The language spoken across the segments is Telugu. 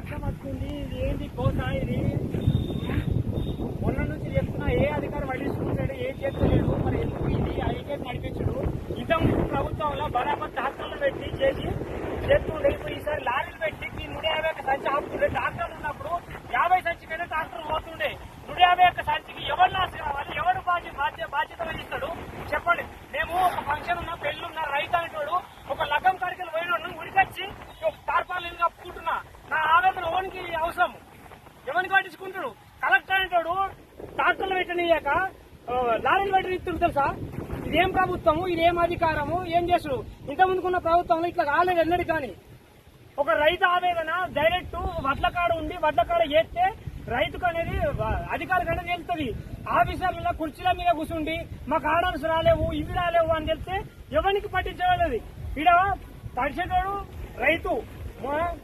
అర్థం వస్తుంది ఇది ఏంటి కోస ఇది? మొన్న నుంచి చెప్తున్నా ఏ అధికారం పట్టించుకుంటాడు ఏం చేస్తలేడు మరి ఎందుకు ఇది ఐకేట్ నడిపించడు? ఇంతకుముందు ప్రభుత్వంలో బరాబర్ ట్రాక్టర్లు పెట్టి చేసి చేస్తుండే ఇప్పుడు ఈసారి లారీలు పెట్టి మీ నూట యాభై సంచి ఆపుతుండే డాక్టర్లు పెట్టనీయక ఆ, లారీలు పెట్టనిస్తుంది తెలుసా? ఇదేం ప్రభుత్వము? ఇదేం అధికారము? ఏం చేసు ఇంత ముందుకున్న ప్రభుత్వంలో ఇట్లా కాలేదు ఎన్నడి కానీ. ఒక రైతు ఆవేదన డైరెక్ట్ వడ్ల కాడ ఉండి వడ్ల కాడ చేస్తే రైతుకు అనేది అధికారికి అనేది తెలుస్తుంది. ఆఫీసర్ల కుర్చీల మీద కూర్చుండి మాకు ఆర్డర్స్ రాలేవు ఇవి రాలేవు అని తెలిస్తే ఎవరికి పట్టించలేదు ఈడ తడిచేటోడు రైతు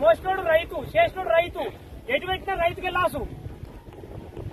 మోసినోడు రైతు చేసినోడు రైతు. ఎటు పెట్టినా రైతుకి లాసు.